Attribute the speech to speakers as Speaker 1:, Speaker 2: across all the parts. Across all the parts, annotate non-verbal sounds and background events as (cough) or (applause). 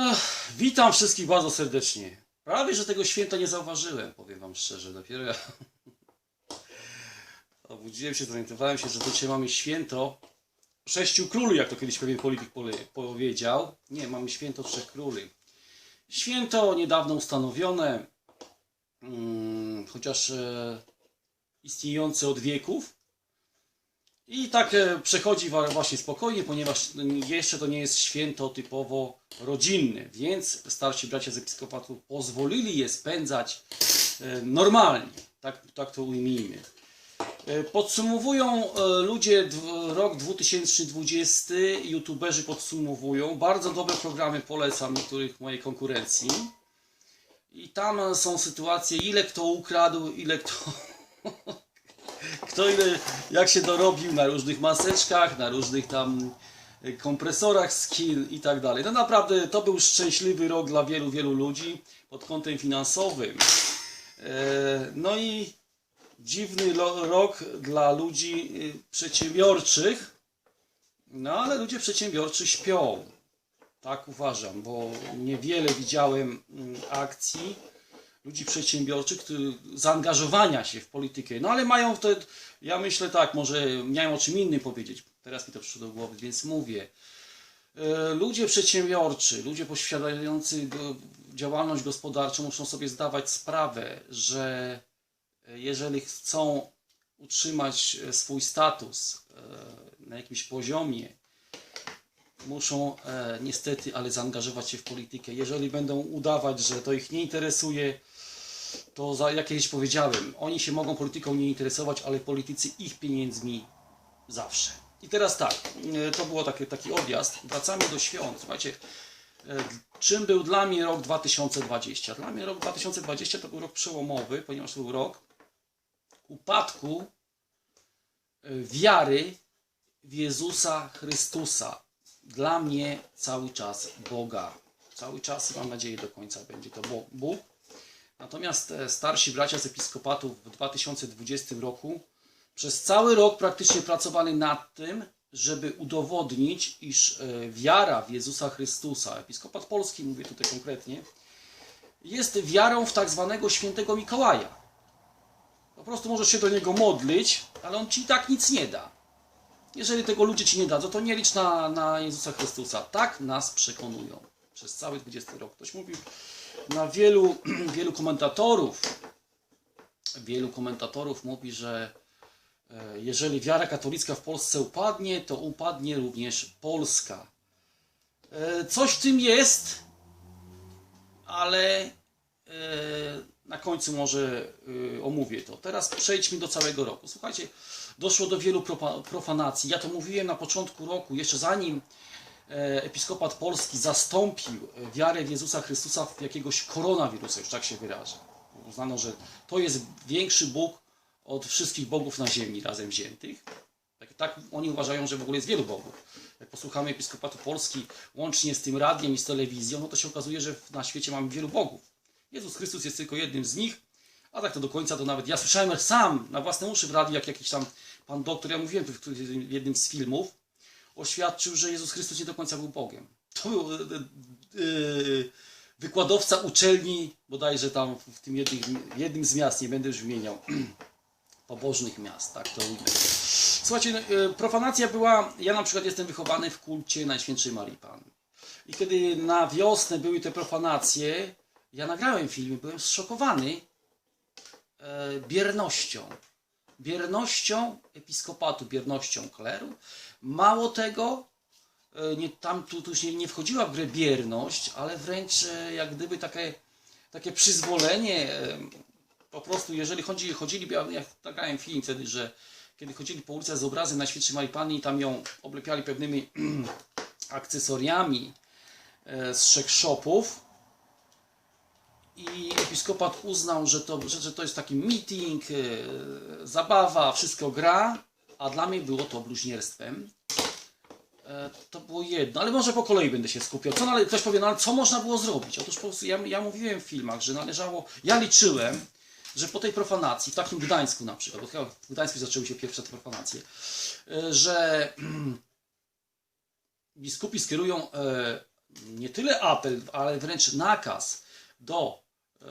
Speaker 1: Ach, witam wszystkich bardzo serdecznie. Prawie, że tego święta nie zauważyłem, powiem wam szczerze. Dopiero ja (laughs) obudziłem się, zorientowałem się, że dzisiaj mamy święto sześciu króli, jak to kiedyś pewien polityk powiedział. Nie, mamy święto trzech króli. Święto niedawno ustanowione, mm, chociaż e, istniejące od wieków. I tak e, przechodzi właśnie spokojnie, ponieważ jeszcze to nie jest święto typowo rodzinne, więc starsi bracia z episkopatu pozwolili je spędzać e, normalnie, tak, tak to ujmijmy. E, Podsumowują ludzie rok 2020, youtuberzy podsumowują. Bardzo dobre programy polecam niektórych mojej konkurencji. I tam są sytuacje, ile kto ukradł, ile kto (laughs) kto ile, jak się dorobił na różnych maseczkach, na różnych tam e, kompresorach skin i tak dalej. No naprawdę to był szczęśliwy rok dla wielu, wielu ludzi pod kątem finansowym. E, No i dziwny rok dla ludzi y, przedsiębiorczych, no ale ludzie przedsiębiorczy śpią. Tak uważam, bo niewiele widziałem mm, akcji ludzi przedsiębiorczych, zaangażowania się w politykę. No ale mają to, ja myślę tak, może miałem o czym innym powiedzieć. Teraz mi to przyszło do głowy, więc mówię. E, Ludzie przedsiębiorczy, ludzie posiadający działalność gospodarczą muszą sobie zdawać sprawę, że jeżeli chcą utrzymać e, swój status e, na jakimś poziomie, muszą niestety, ale zaangażować się w politykę. Jeżeli będą udawać, że to ich nie interesuje, to za, jak kiedyś powiedziałem, oni się mogą polityką nie interesować, ale politycy ich pieniędzmi zawsze. I teraz tak, e, to było taki, taki odjazd. Wracamy do świąt. Słuchajcie, e, czym był dla mnie rok 2020? Dla mnie rok 2020 to był rok przełomowy, ponieważ był rok upadku e, wiary w Jezusa Chrystusa. Dla mnie cały czas Boga. Cały czas, mam nadzieję, do końca będzie to Bóg. Natomiast e, starsi bracia z episkopatów w 2020 roku przez cały rok praktycznie pracowali nad tym, żeby udowodnić, iż e, wiara w Jezusa Chrystusa, episkopat polski, mówię tutaj konkretnie, jest wiarą w tak zwanego świętego Mikołaja. Po prostu możesz się do niego modlić, ale on ci i tak nic nie da. Jeżeli tego ludzie ci nie dadzą, to nie licz na, na Jezusa Chrystusa. Tak nas przekonują przez cały 20 rok. Ktoś mówił na wielu, (clears throat) wielu komentatorów, wielu komentatorów mówi, że e, jeżeli wiara katolicka w Polsce upadnie, to upadnie również Polska. E, Coś w tym jest, ale e, na końcu może omówię to. Teraz przejdźmy do całego roku. Słuchajcie, doszło do wielu profanacji. Ja to mówiłem na początku roku, jeszcze zanim episkopat polski zastąpił e, wiarę w Jezusa Chrystusa w jakiegoś koronawirusa, już tak się wyrażę. Uznano, że to jest większy Bóg od wszystkich bogów na ziemi razem wziętych. Tak, tak oni uważają, że w ogóle jest wielu bogów. Jak posłuchamy episkopatu Polski łącznie z tym radiem i z telewizją, no to się okazuje, że na świecie mamy wielu bogów. Jezus Chrystus jest tylko jednym z nich, a tak to do końca to nawet ja słyszałem sam na własne uszy w radiu, jak jakiś tam pan doktor, ja mówiłem w jednym z filmów, oświadczył, że Jezus Chrystus nie do końca był Bogiem. To był e, wykładowca uczelni, bodajże tam w tym jednym, jednym z miast, nie będę już wymieniał, (clears throat) pobożnych miast, tak to ujmę. Słuchajcie, no, profanacja była, ja na przykład jestem wychowany w kulcie Najświętszej Marii Panny. I kiedy na wiosnę były te profanacje, ja nagrałem film, byłem zszokowany biernością. Biernością episkopatu, biernością kleru. Mało tego, e, nie, tam tu, tu już nie, wchodziła w grę bierność, ale wręcz e, jak gdyby takie, takie przyzwolenie. e, Po prostu, jeżeli chodzi, chodzili, ja, ja nagrałem film wtedy, że kiedy chodzili po ulicach z obrazem Najświętszej Marii Panny i tam ją oblepiali pewnymi (clears throat) akcesoriami z trzech shopów, i episkopat uznał, że to, że, to jest taki meeting, zabawa, wszystko gra, a dla mnie było to bluźnierstwem. E, to było jedno, ale może po kolei będę się skupiał. Co, nale- ktoś powie, no ale co można było zrobić? Otóż po prostu ja, ja mówiłem w filmach, że należało, ja liczyłem, że po tej profanacji, w takim Gdańsku na przykład, bo chyba w Gdańsku zaczęły się pierwsze te profanacje, e, że (clears throat) biskupi skierują e, nie tyle apel, ale wręcz nakaz do e,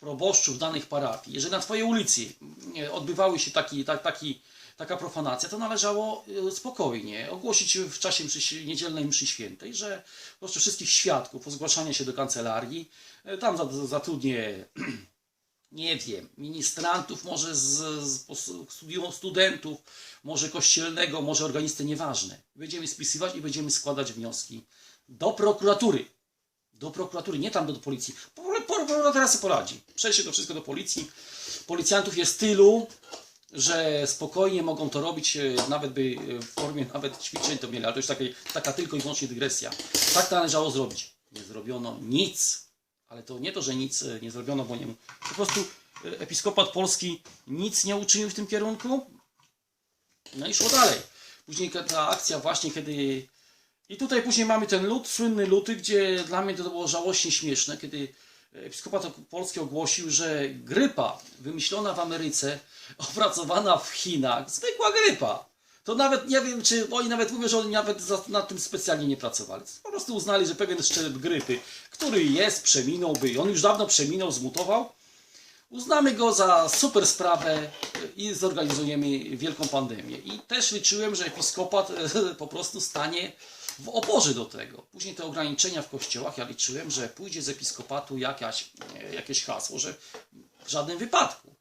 Speaker 1: proboszczów danych parafii. Jeżeli na Twojej ulicy odbywały się taki, tak, taki, taka profanacja, to należało e, spokojnie ogłosić w czasie mszy, niedzielnej mszy świętej, że po prostu wszystkich świadków o zgłaszanie się do kancelarii, e, tam za- zatrudnię (clears throat) nie wiem, ministrantów, może z, z studentów, może kościelnego, może organisty, nieważne. Będziemy spisywać i będziemy składać wnioski do prokuratury. Do prokuratury, nie tam do, do policji. Po- po- Prokuratura sobie poradzi. Przejdzie to wszystko do policji. Policjantów jest tylu, że spokojnie mogą to robić, e, nawet by e, w formie nawet ćwiczeń to mieli, ale to już taka tylko i wyłącznie dygresja. Tak należało zrobić. Nie zrobiono nic. Ale to nie to, że nic e, nie zrobiono, bo nie Po prostu episkopat polski nic nie uczynił w tym kierunku. No i szło dalej. Później ta akcja właśnie, kiedy... I tutaj później mamy ten lód, słynny luty, gdzie dla mnie to było żałośnie śmieszne, kiedy episkopat polski ogłosił, że grypa wymyślona w Ameryce, (laughs) opracowana w Chinach, zwykła grypa. To nawet nie wiem, czy oni nawet mówią, że oni nawet nad tym specjalnie nie pracowali. Po prostu uznali, że pewien szczep grypy, który jest, przeminąłby, on już dawno przeminął, zmutował. Uznamy go za super sprawę i zorganizujemy wielką pandemię. I też liczyłem, że episkopat e, (laughs) po prostu stanie w oporze do tego. Później te ograniczenia w kościołach, ja liczyłem, że pójdzie z episkopatu jakaś, e, jakieś hasło, że w żadnym wypadku.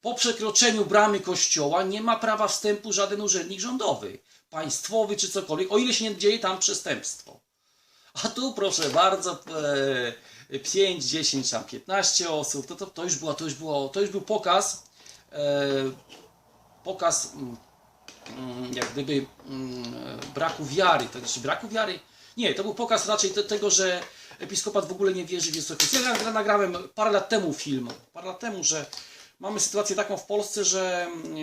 Speaker 1: Po przekroczeniu bramy kościoła nie ma prawa wstępu żaden urzędnik rządowy, państwowy czy cokolwiek, o ile się nie dzieje tam przestępstwo. A tu proszę bardzo, e, 5, 10, tam 15 osób, to, to, to, już, była, to, już, było, to już był pokaz, e, pokaz mm, jak gdyby mm, braku wiary, to znaczy braku wiary, nie, to był pokaz raczej te, tego, że episkopat w ogóle nie wierzy w Jezusa Chrystusa. Ja nagra- nagrałem parę lat temu film, parę lat temu, że mamy sytuację taką w Polsce, że mm,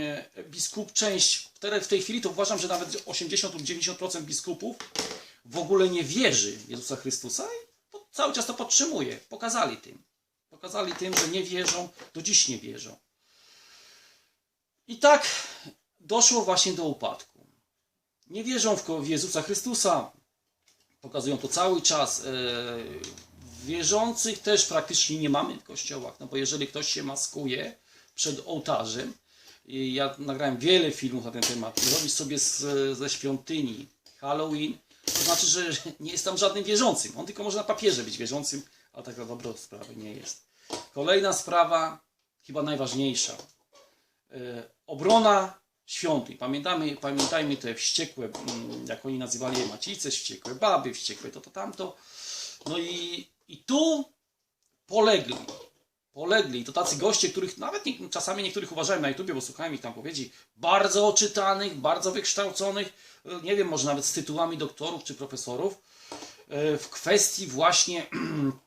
Speaker 1: biskup, część, w tej chwili to uważam, że nawet 80 lub 90% biskupów w ogóle nie wierzy w Jezusa Chrystusa i cały czas to podtrzymuje. Pokazali tym. Pokazali tym, że nie wierzą, do dziś nie wierzą. I tak doszło właśnie do upadku. Nie wierzą w, Jezusa Chrystusa. Pokazują to cały czas. E, wierzących też praktycznie nie mamy w kościołach, no bo jeżeli ktoś się maskuje przed ołtarzem, i ja nagrałem wiele filmów na ten temat, robi sobie z, ze świątyni Halloween, to znaczy, że (laughs) nie jest tam żadnym wierzącym. On tylko może na papierze być wierzącym, ale tak na dobrą sprawę nie jest. Kolejna sprawa, chyba najważniejsza. E, obrona świątyń. Pamiętamy, pamiętajmy te wściekłe, mm, jak oni nazywali je macice, wściekłe baby, wściekłe to, to, tamto. No i, i tu polegli. Polegli. To tacy goście, których nawet nie, czasami niektórych uważałem na YouTubie, bo słuchałem ich tam powiedzi, bardzo oczytanych, bardzo wykształconych, e, nie wiem, może nawet z tytułami doktorów czy profesorów, e, w kwestii właśnie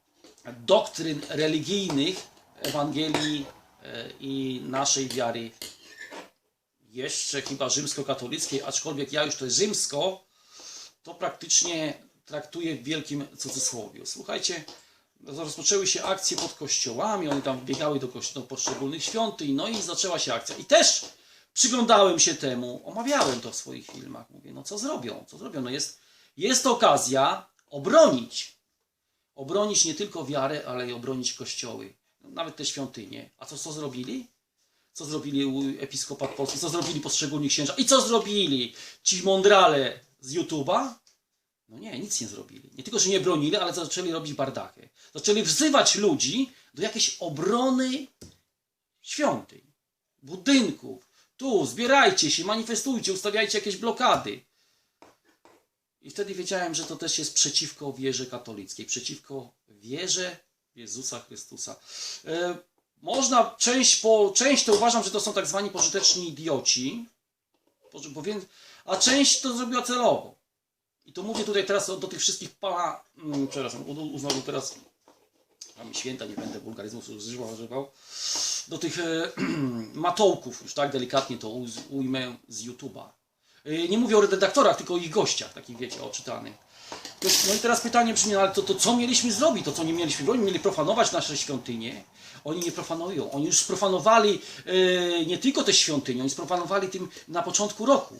Speaker 1: (clears throat) doktryn religijnych Ewangelii e, i naszej wiary jeszcze chyba rzymskokatolickiej, aczkolwiek ja już to rzymsko, to praktycznie traktuję w wielkim cudzysłowie. Słuchajcie, rozpoczęły się akcje pod kościołami, one tam biegały do, kości- do poszczególnych świątyń, no i zaczęła się akcja. I też przyglądałem się temu, omawiałem to w swoich filmach. Mówię, no co zrobią, co zrobią? No jest, jest okazja obronić. Obronić nie tylko wiarę, ale i obronić kościoły, nawet te świątynie. A co, co zrobili? Co zrobili episkopat polski? Co zrobili poszczególni księża? I co zrobili ci mądrale z YouTube'a? No nie, nic nie zrobili. Nie tylko, że nie bronili, ale zaczęli robić bardakę. Zaczęli wzywać ludzi do jakiejś obrony świątyń, budynków. Tu, zbierajcie się, manifestujcie, ustawiajcie jakieś blokady. I wtedy wiedziałem, że to też jest przeciwko wierze katolickiej, przeciwko wierze Jezusa Chrystusa. Można, część, po, część to uważam, że to są tak zwani pożyteczni idioci, a część to zrobiła celowo. I to mówię tutaj teraz do tych wszystkich pana, mm, przepraszam, u- uznał teraz, mamy święta, nie będę wulgaryzmów używał, do tych e, (clears throat) matołków, już tak delikatnie to ujmę z YouTube'a. E, nie mówię o redaktorach, tylko o ich gościach, takich wiecie, oczytanych. No i teraz pytanie brzmi, no ale to, to co mieliśmy zrobić? To co nie mieliśmy robić? Mieli profanować nasze świątynie. Oni nie profanują. Oni już sprofanowali e, nie tylko te świątynie, oni sprofanowali tym na początku roku.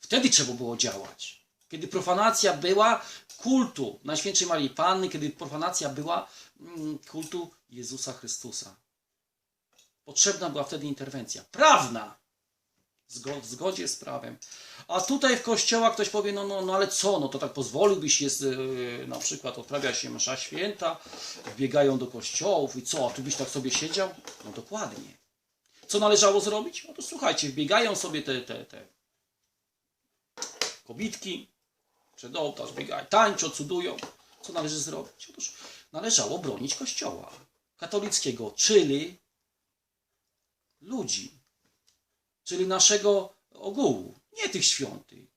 Speaker 1: Wtedy trzeba było działać. Kiedy profanacja była kultu Najświętszej Marii Panny, kiedy profanacja była mm, kultu Jezusa Chrystusa. Potrzebna była wtedy interwencja prawna, w zgodzie z prawem. A tutaj w kościołach ktoś powie, no, no, no ale co, no to tak pozwoliłbyś, jest yy, na przykład odprawia się msza święta, biegają do kościołów i co, a tu byś tak sobie siedział? No dokładnie. Co należało zrobić? No to słuchajcie, wbiegają sobie te, te, te kobitki przed ołtarz, biegają, tańczą, cudują. Co należy zrobić? Otóż należało bronić kościoła katolickiego, czyli ludzi, czyli naszego ogółu, nie tych świątyń.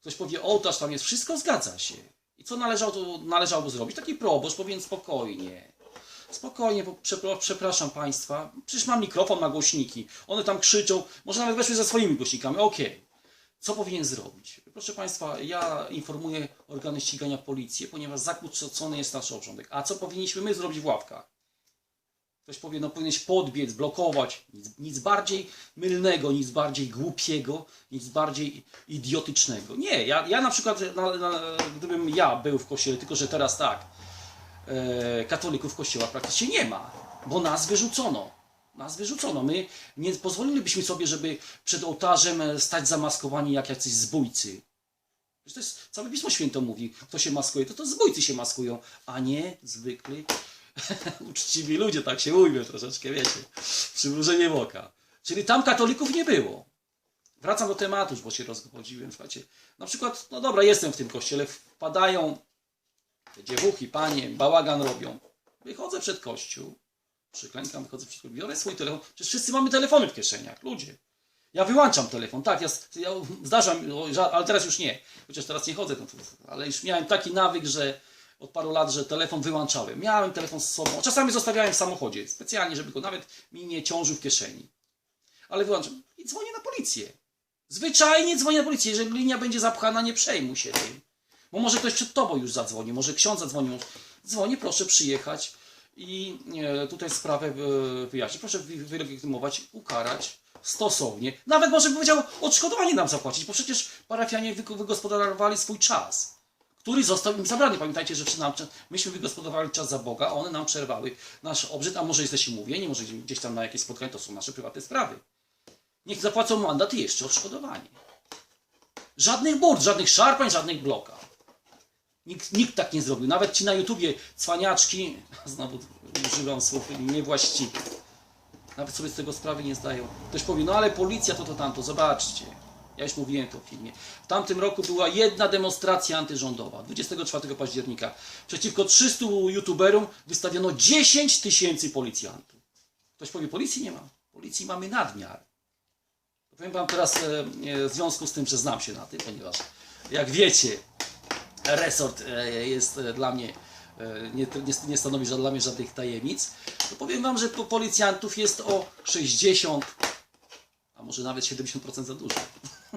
Speaker 1: Ktoś powie, ołtarz tam jest, wszystko zgadza się. I co należało, należało zrobić? Taki proboszcz powinien spokojnie. Spokojnie, przepraszam Państwa, przecież mam mikrofon, ma głośniki. One tam krzyczą, może nawet weszły ze swoimi głośnikami, okej. Co powinien zrobić? Proszę Państwa, ja informuję organy ścigania policję, ponieważ zakłócony jest nasz obrządek. A co powinniśmy my zrobić w ławkach? Ktoś powie, no powinieneś podbiec, blokować. Nic, nic bardziej mylnego, nic bardziej głupiego, nic bardziej idiotycznego. Nie, ja, ja na przykład, na, na, gdybym ja był w kościele, tylko że teraz tak, e, katolików w kościołach praktycznie nie ma, bo nas wyrzucono. Nas wyrzucono. My nie pozwolilibyśmy sobie, żeby przed ołtarzem e, stać zamaskowani jak jacyś zbójcy. To jest, całe Pismo Święto mówi, kto się maskuje, to to zbójcy się maskują, a nie zwykli (laughs) uczciwi ludzie, tak się ujmę troszeczkę, wiecie, przymrużeniem oka. Czyli tam katolików nie było. Wracam do tematu, bo się rozchodziłem, słuchajcie. Na przykład, no dobra, jestem w tym kościele, wpadają te dziewuchy, panie, bałagan robią. Wychodzę przed kościół, przyklękam, wychodzę przed kościół, biorę swój telefon. Przecież wszyscy mamy telefony w kieszeniach, ludzie. Ja wyłączam telefon, tak, ja, ja zdarzam, ale teraz już nie, chociaż teraz nie chodzę, no ale już miałem taki nawyk, że od paru lat, że telefon wyłączałem. Miałem telefon z sobą, czasami zostawiałem w samochodzie, specjalnie, żeby go nawet mi nie ciążył w kieszeni. Ale wyłączam i dzwonię na policję. Zwyczajnie dzwonię na policję. Jeżeli linia będzie zapchana, nie przejmuj się tym. Bo może ktoś przed tobą już zadzwoni, może ksiądz zadzwonił. Dzwonię, proszę przyjechać i e, tutaj sprawę e, wyjaśnić. Proszę wy- wylegitymować, ukarać stosownie. Nawet może by powiedział odszkodowanie nam zapłacić, bo przecież parafianie wy- wygospodarowali swój czas, który został im zabrany. Pamiętajcie, że nam, myśmy wygospodarowali czas za Boga, a one nam przerwały nasz obrzyd, a może jesteśmy mówieni, może gdzieś tam na jakieś spotkanie, to są nasze prywatne sprawy. Niech zapłacą mandat i jeszcze odszkodowanie. Żadnych burd, żadnych szarpań, żadnych blokad. Nikt, nikt tak nie zrobił. Nawet ci na YouTubie cwaniaczki, (laughs) znowu używam słów niewłaściwych, nawet sobie z tego sprawy nie zdają. Ktoś powie, no ale policja to to tamto, zobaczcie. Ja już mówiłem to w filmie. W tamtym roku była jedna demonstracja antyrządowa, 24 października. Przeciwko 300 youtuberom wystawiono 10 tysięcy policjantów. Ktoś powie, policji nie ma. Policji mamy nadmiar. Powiem Wam teraz e, e, w związku z tym, że znam się na tym, ponieważ jak wiecie, resort e, jest dla mnie, nie, nie, nie stanowi dla mnie żadnych tajemnic, to powiem Wam, że po- policjantów jest o 60, a może nawet 70% za dużo.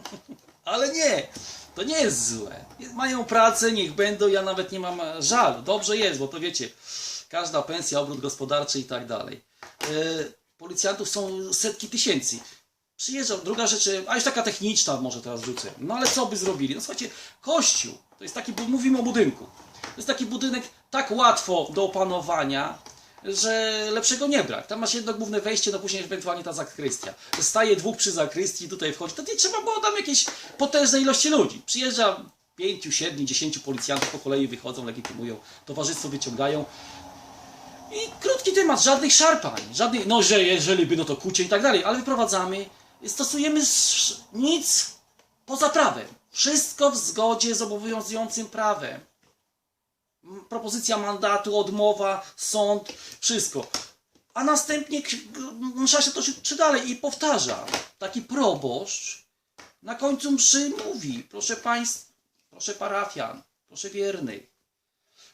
Speaker 1: (laughs) Ale nie, to nie jest złe. Mają pracę, niech będą, ja nawet nie mam żalu. Dobrze jest, bo to wiecie, każda pensja, obrót gospodarczy i tak dalej. E, Policjantów są setki tysięcy. Przyjeżdżał, druga rzecz, e, a już taka techniczna może teraz rzucę. No ale co by zrobili? No słuchajcie, kościół, to jest taki, mówimy o budynku. To jest taki budynek tak łatwo do opanowania, że lepszego nie brak. Tam masz jedno główne wejście, no później ewentualnie ta zakrystia. Staje dwóch przy zakrystii, tutaj wchodzi. To nie trzeba było tam jakiejś potężnej ilości ludzi. Przyjeżdża pięciu, siedmiu, dziesięciu policjantów po kolei wychodzą, legitymują, towarzystwo wyciągają. I krótki temat, żadnych szarpań, żadnych, no że jeżeli by, no to kucie i tak dalej, ale wyprowadzamy, stosujemy nic poza prawem. Wszystko w zgodzie z obowiązującym prawem. Propozycja mandatu, odmowa, sąd, wszystko. A następnie msza się toczy czy dalej i powtarza. Taki proboszcz na końcu mszy mówi, proszę państwa, proszę parafian, proszę wiernych,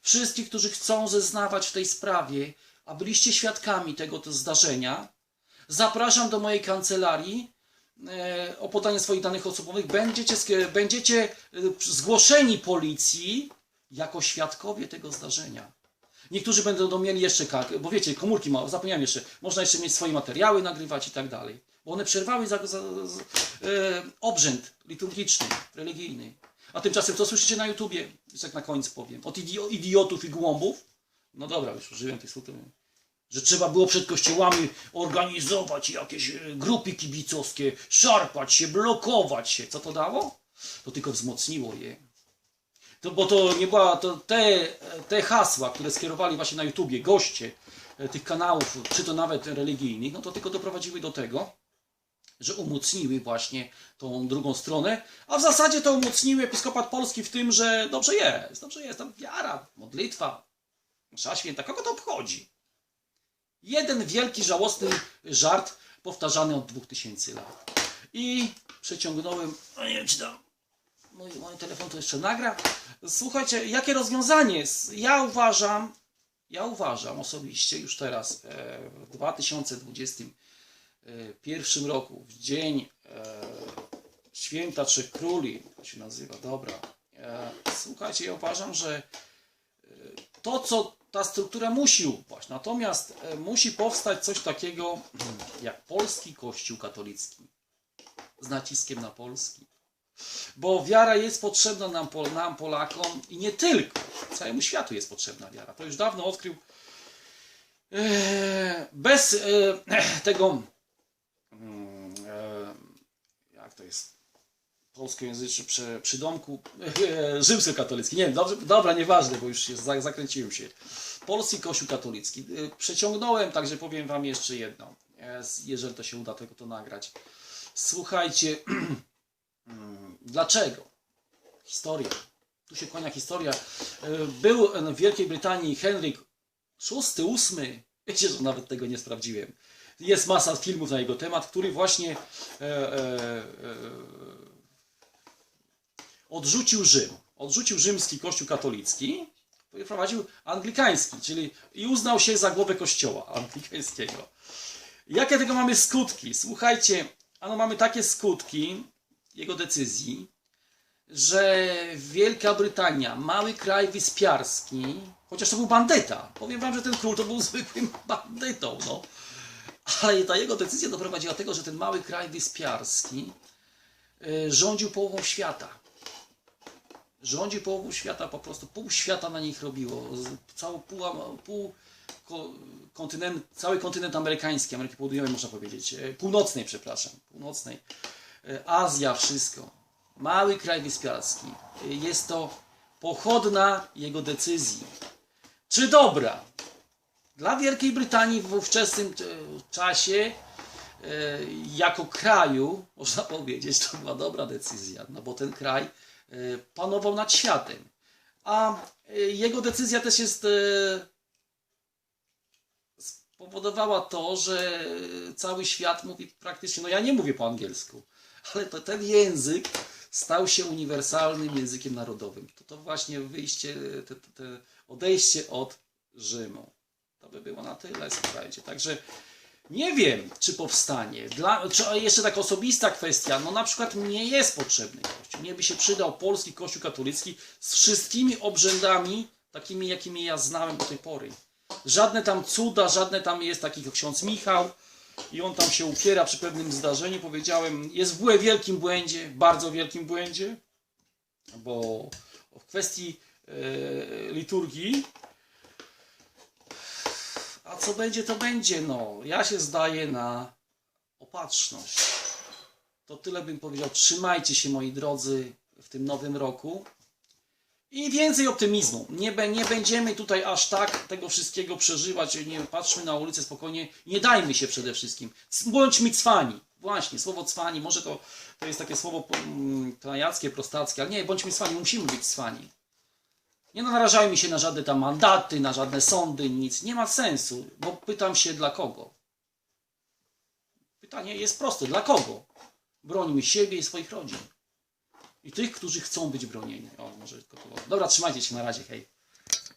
Speaker 1: wszystkich, którzy chcą zeznawać w tej sprawie, a byliście świadkami tego to zdarzenia, zapraszam do mojej kancelarii e, o podanie swoich danych osobowych. Będziecie, będziecie e, zgłoszeni policji jako świadkowie tego zdarzenia. Niektórzy będą mieli jeszcze, bo wiecie, komórki ma, zapomniałem jeszcze, można jeszcze mieć swoje materiały nagrywać i tak dalej. Bo One przerwały za, za, za, e, obrzęd liturgiczny, religijny. A tymczasem co słyszycie na YouTubie? Już tak na koniec powiem. Od idio, idiotów i głąbów. No dobra, już użyłem tych słów. Że trzeba było przed kościołami organizować jakieś e, grupy kibicowskie, szarpać się, blokować się. Co to dało? To tylko wzmocniło je. To, bo to nie była, to te, te hasła, które skierowali właśnie na YouTubie goście e, tych kanałów, czy to nawet religijnych, no to tylko doprowadziły do tego, że umocniły właśnie tą drugą stronę, a w zasadzie to umocniły Episkopat Polski w tym, że dobrze jest, dobrze jest, tam wiara, modlitwa, msza święta, kogo to obchodzi? Jeden wielki, żałosny żart powtarzany od 2000 lat. I przeciągnąłem, no nie wiem czy tam mój, mój telefon to jeszcze nagra. Słuchajcie, jakie rozwiązanie jest? Ja uważam, ja uważam osobiście już teraz e, w 2021 roku, w dzień e, Święta Trzech Króli, to się nazywa, dobra. E, słuchajcie, ja uważam, że e, to, co ta struktura musi upaść, natomiast e, musi powstać coś takiego jak polski Kościół katolicki z naciskiem na polski. Bo wiara jest potrzebna nam, nam Polakom i nie tylko. Całemu światu jest potrzebna wiara. To już dawno odkrył. e, Bez e, (clears throat) tego. mm, e, Jak to jest? Polskojęzyczny przy, przydomku rzymskokatolicki. Nie wiem, dobrze, dobra, nieważne, bo już za- zakręciłem się. Polski Kościół katolicki. Przeciągnąłem, także powiem Wam jeszcze jedno. Jeżeli to się uda, tego to nagrać. Słuchajcie. (clears throat) Dlaczego? Historia. Tu się kłania historia. E, Był w Wielkiej Brytanii Henryk VI, VIII. Wiecie, że nawet tego nie sprawdziłem. Jest masa filmów na jego temat, który właśnie e, e, e, odrzucił Rzym. Odrzucił rzymski kościół katolicki, prowadził anglikański, czyli i uznał się za głowę kościoła (laughs) anglikańskiego. Jakie tego mamy skutki? Słuchajcie, ano mamy takie skutki jego decyzji, że Wielka Brytania, mały kraj wyspiarski, chociaż to był bandyta, powiem wam, że ten król to był (laughs) zwykłym bandytą, no. Ale ta jego decyzja doprowadziła do tego, że ten mały kraj wyspiarski y, rządził połową świata. Rządził połową świata, po prostu pół świata na nich robiło. Całą pół, pół ko, kontynent, cały kontynent amerykański, Ameryki Południowej można powiedzieć, e, północnej, przepraszam, północnej. E, Azja, wszystko. Mały kraj wyspiarski. E, Jest to pochodna jego decyzji. Czy dobra? Dla Wielkiej Brytanii w ówczesnym e, czasie, jako kraju, (laughs) można powiedzieć, to była dobra decyzja, no bo ten kraj panował nad światem. A jego decyzja też jest spowodowała to, że cały świat mówi praktycznie, no ja nie mówię po angielsku, ale to ten język stał się uniwersalnym językiem narodowym. To, to właśnie wyjście, te, te, odejście od Rzymu. To by było na tyle, słuchajcie. Także nie wiem, czy powstanie. Dla, czy jeszcze taka osobista kwestia, no na przykład mnie jest potrzebny Kościół. Mnie by się przydał polski Kościół katolicki z wszystkimi obrzędami, takimi, jakimi ja znałem do tej pory. Żadne tam cuda, żadne tam jest taki jak ksiądz Michał i on tam się upiera przy pewnym zdarzeniu. Powiedziałem, jest w wielkim błędzie, bardzo wielkim błędzie, bo w kwestii e, liturgii a co będzie, to będzie. No, ja się zdaję na opatrzność. To tyle bym powiedział. Trzymajcie się, moi drodzy, w tym nowym roku. I więcej optymizmu. Nie, nie będziemy tutaj aż tak tego wszystkiego przeżywać. Nie patrzmy na ulicę spokojnie. Nie dajmy się przede wszystkim. Bądźmy cwani. Właśnie, słowo cwani. Może to, to jest takie słowo mm, trajackie, prostackie, ale nie, bądźmy cwani. Musimy być cwani. Nie narażajmy się na żadne tam mandaty, na żadne sądy, nic. Nie ma sensu, bo pytam się dla kogo. Pytanie jest proste. Dla kogo? Brońmy siebie i swoich rodzin. I tych, którzy chcą być bronieni. O, może tylko to. Dobra, trzymajcie się na razie, hej.